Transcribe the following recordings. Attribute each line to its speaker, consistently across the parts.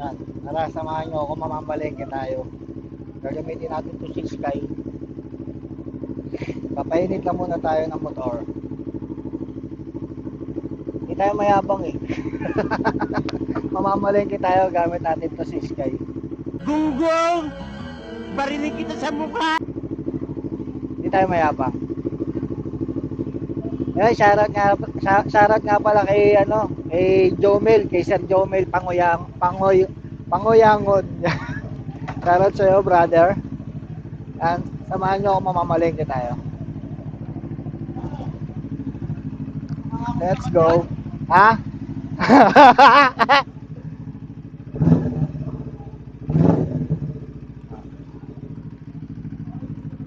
Speaker 1: Yan. Tara, samahan nyo ako, mamamalengke tayo. Gagamitin natin to si Sky. Papainit lang muna tayo ng motor. Hindi tayo mayabang eh. mamamalengke tayo gamit natin to si Sky.
Speaker 2: Gunggong! Barinig kita sa mukha!
Speaker 1: Hindi tayo mayabang. Eh, shoutout nga, shoutout nga pala kay, ano, kay Jomel, kay Sir Jomel Pangoyang, Pangoy, Pangoyangon. shoutout sa'yo, brother. And, samahan nyo ako mamamalengke tayo. Let's go. Ha?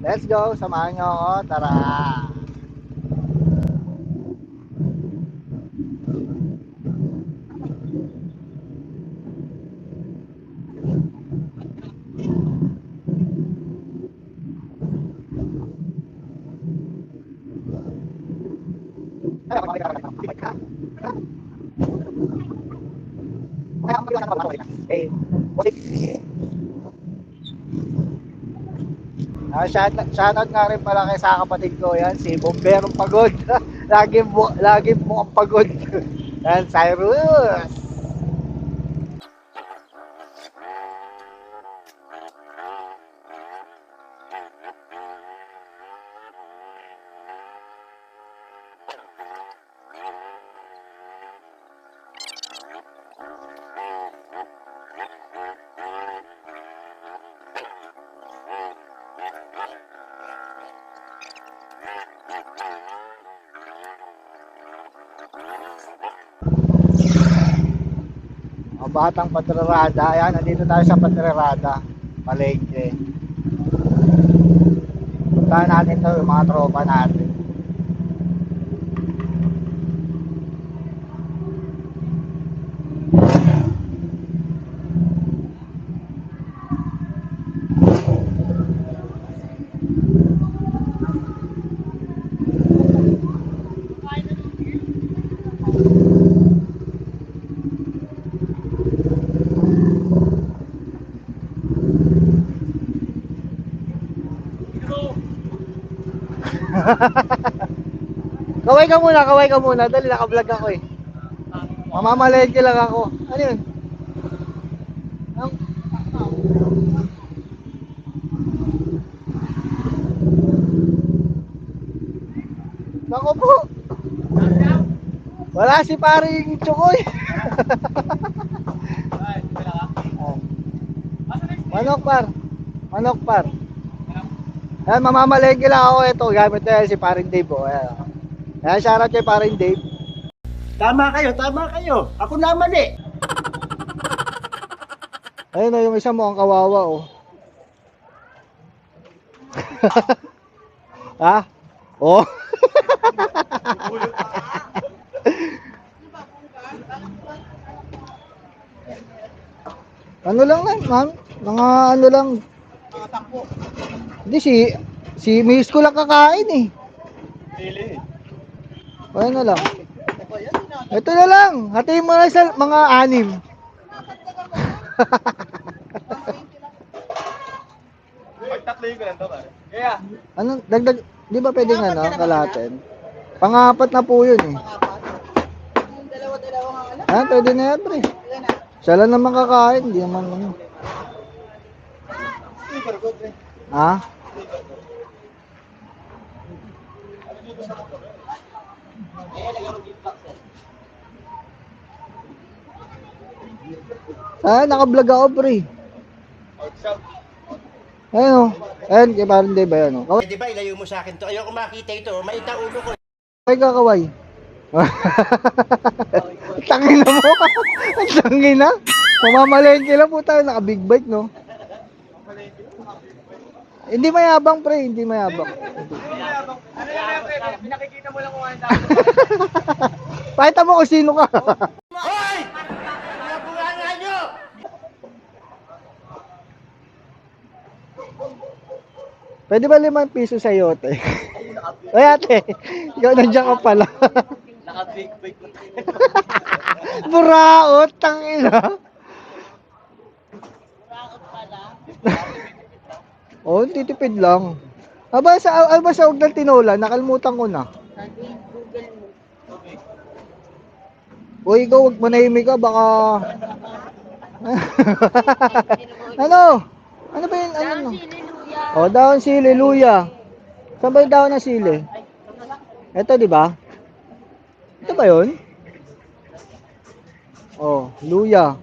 Speaker 1: Let's go, samahan nyo ako. Tara. Ah, shout, shoutout nga rin pala kay sa kapatid ko yan, si Bomberong Pagod. lagi mo, lagi mo pagod. yan, Cyrus. Batang patrerada. Ayan, nandito tayo sa patrerada. Palengke. Puntahan natin to yung mga tropa natin. Kaway ka muna, kaway ka muna. Dali, nakablog ako eh. Mamamalengke lang ako. Ano yun? Ang- Nako po. Wala si paring Chokoy. Ah. Manok par. Manok par. Ayan, mamamalengke lang ako ito. Gamit na yan si paring Dave. Oh. Ayan. Ayan, shoutout kay paring Dave.
Speaker 2: Tama kayo, tama kayo. Ako naman eh.
Speaker 1: Ayun o, yung isa mo ang kawawa oh. ha? Oh. ano lang lang, ma'am? Mga ano lang. Hindi si si Miss ko lang kakain eh.
Speaker 2: Pili.
Speaker 1: Ano lang. Ito na lang. Hatiin mo na sa mga anim.
Speaker 2: Pagtatlo yung ganito pare. Kaya,
Speaker 1: Ano, dagdag, di ba pwedeng ano, kalatin? Pangapat na po yun eh. Ah, pwede na yan, pre. Siya lang naman kakain, di naman ano. Ha? Ah, naka-vlog ako, pre. Ayun o. Ayun, kay parang Dave, ayun o. Kaway
Speaker 2: Pwede ba ilayo mo sa akin to? Ayoko makita ito. Maita ulo ko.
Speaker 1: kaway ka, kaway. Tangin na mo. Tangin na. Mamamalengke lang po tayo. Naka-big bike, no? Hindi mayabang, pre. Hindi mayabang.
Speaker 2: Nakikita mo lang kung ano
Speaker 1: Pakita mo kung sino ka.
Speaker 2: Hoy! Nabuhan na nyo!
Speaker 1: Pwede ba limang piso sa iyo, ate? Oy, ate. Ikaw nandiyan ka pala.
Speaker 2: Naka-big-big na tayo.
Speaker 1: Buraot, tangina. Buraot pala. oh, titipid lang. Aba sa aba sa og ng tinola, nakalimutan ko na.
Speaker 3: Google mo.
Speaker 1: Uy, ikaw wag manahimik ka baka Ano? Ano ba yun? Ano?
Speaker 3: Down
Speaker 1: no?
Speaker 3: si Liluya.
Speaker 1: Oh, daon sili, luya. Saan ba yung daon ng sili? Ito, di ba? Ito ba yun? Oh, luya.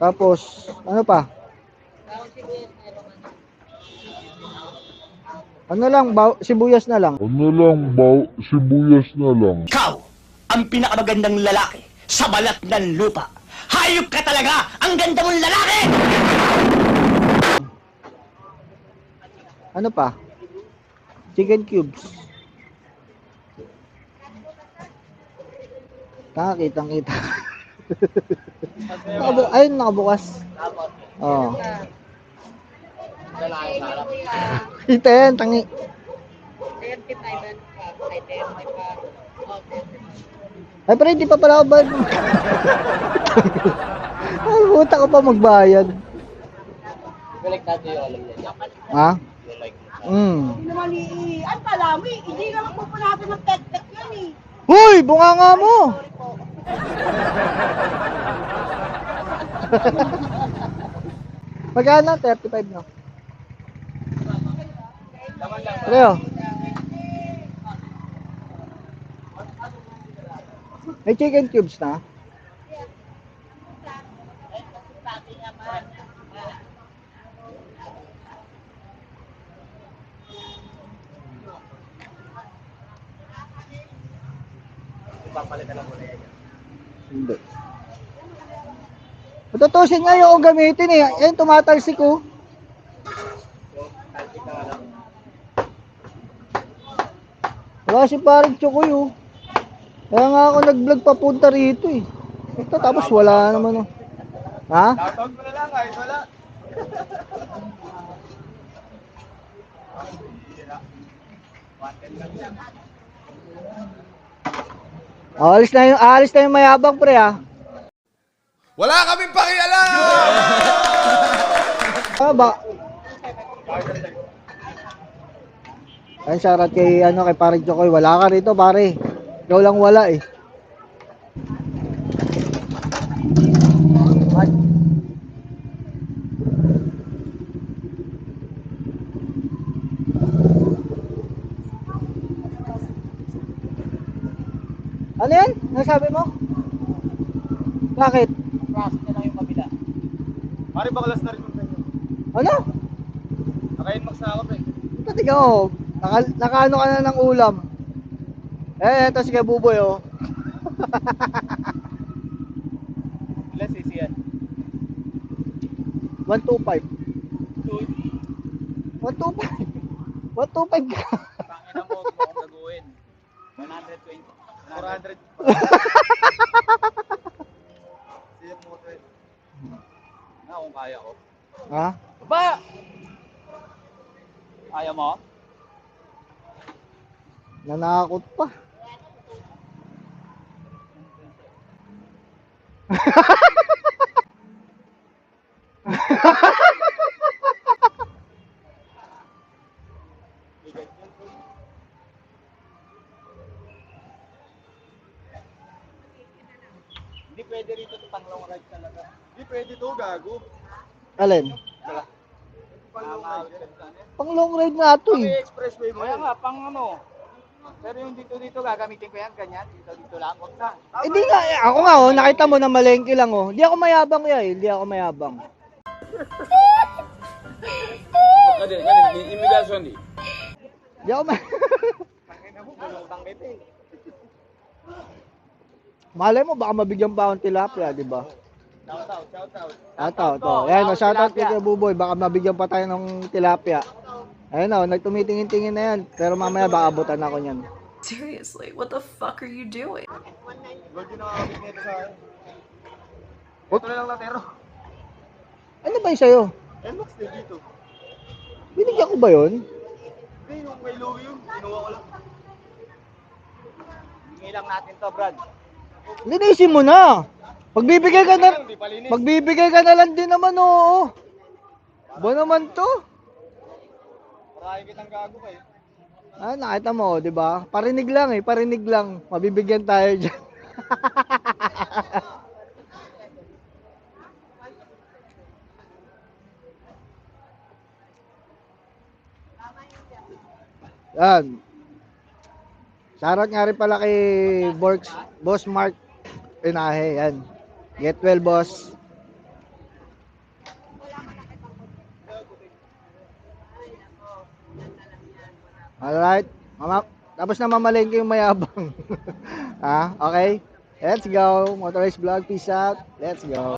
Speaker 1: Tapos, ano pa?
Speaker 3: Down si Kuya, meron ka na.
Speaker 1: Ano lang, ba- sibuyas na lang.
Speaker 4: Ano lang, baw, sibuyas na lang.
Speaker 5: Ikaw, ang pinakamagandang lalaki sa balat ng lupa. Hayop ka talaga! Ang ganda mong lalaki!
Speaker 1: Ano pa? Chicken cubes. Nakakitang kita. Nakabu ayun, nakabukas. Oo.
Speaker 3: Down
Speaker 1: yan, tangi.
Speaker 3: 35 and pa. Ay, 35 pa. 35.
Speaker 1: Ay, pero hindi pa pala ako ba? Ay, buta ko pa magbayad.
Speaker 2: Balik natin yung alam niya.
Speaker 1: Ha? Mm.
Speaker 6: Hindi naman i... Ang palami, hindi naman pupunapin ng tek-tek yan eh.
Speaker 1: Hoy, bunga nga mo! Magkano? 35 no? Preo. May chicken cubes na?
Speaker 2: Ipapalitan lang muna yan.
Speaker 1: Hindi. Matutusin nga yung gamitin eh. Yan, tumatalsik ko. Wala si parang Chokoy oh. Kaya nga ako nag-vlog papunta rito eh. Ito tapos wala naman oh. Ha?
Speaker 2: Shoutout mo na lang guys, wala.
Speaker 1: Alis na yung alis na yung mayabang pre ah.
Speaker 7: Wala kaming pakialam!
Speaker 1: Ah, ba? Ay, shoutout kay, ano, kay parang Chokoy. Wala ka rito, pare. Ikaw lang wala eh. Ay. Ano yan? Nasabi mo? Bakit?
Speaker 2: Frost na lang yung kabila. Pare, bakalas na rin yung ganyan.
Speaker 1: Ano?
Speaker 2: Naka-inbox na ako, pre.
Speaker 1: Naka, nakaano ka na ng ulam. Eh, ito si Kabuboy, oh.
Speaker 2: Ilan cc yan?
Speaker 1: 125.
Speaker 2: Two.
Speaker 1: 125. 125 ka.
Speaker 2: Tangin na mo, huwag mo akong gaguhin. 120. 400. Siya mo, pre. Na, kung kaya ko.
Speaker 1: ha?
Speaker 2: Ba! Ayaw mo?
Speaker 1: Nanakot pa.
Speaker 2: Hindi pwede rito ito pang long ride talaga. Hindi pwede to, gago.
Speaker 1: Alin?
Speaker 2: Wala. Pang long ride.
Speaker 1: Pang long ride nga to
Speaker 2: Pang
Speaker 1: eh.
Speaker 2: expressway mo Kaya nga, pang ano. Pero yung dito dito gagamitin ko yan, ganyan. Dito dito lang. Huwag na.
Speaker 1: Eh di nga, eh, ako nga oh, nakita mo na malengke lang oh. Hindi ako mayabang ya eh, hindi ako mayabang. Hindi ako may...
Speaker 2: Tangin na mo, bulutang kita eh.
Speaker 1: Malay mo, baka mabigyan pa akong tilapia, di ba?
Speaker 2: Shout out, shout out.
Speaker 1: Shoutout, to. Ayan, oh, shoutout kay Kuya Buboy. Baka mabigyan pa tayo ng tilapia. Ayun oh, nagtumitingin-tingin na yan. Pero mamaya baka abutan ako niyan.
Speaker 8: Seriously, what the fuck are you doing?
Speaker 2: Yung nakakabit nito sa akin.
Speaker 1: What?
Speaker 2: Ito na lang latero.
Speaker 1: Ano ba yung sa'yo?
Speaker 2: Nbox din dito.
Speaker 1: Binigyan ko ba yun?
Speaker 2: Hindi, yung may Louie yun. Kinuha ko lang. Hingi lang natin to, Brad.
Speaker 1: Linisin mo na! Magbibigay ka na, magbibigay ka na lang din naman, oo. Ba naman to?
Speaker 2: Parahin kitang gago ka eh.
Speaker 1: Ah, nakita mo, di ba? Parinig lang eh, parinig lang. Mabibigyan tayo dyan. Yan. Shoutout nga rin pala kay Borks, Boss Mark Inahe. Yan. Get well, boss. Alright. Mama, tapos na mamalengke yung mayabang. ah, okay? Let's go. Motorized vlog. Peace out. Let's go.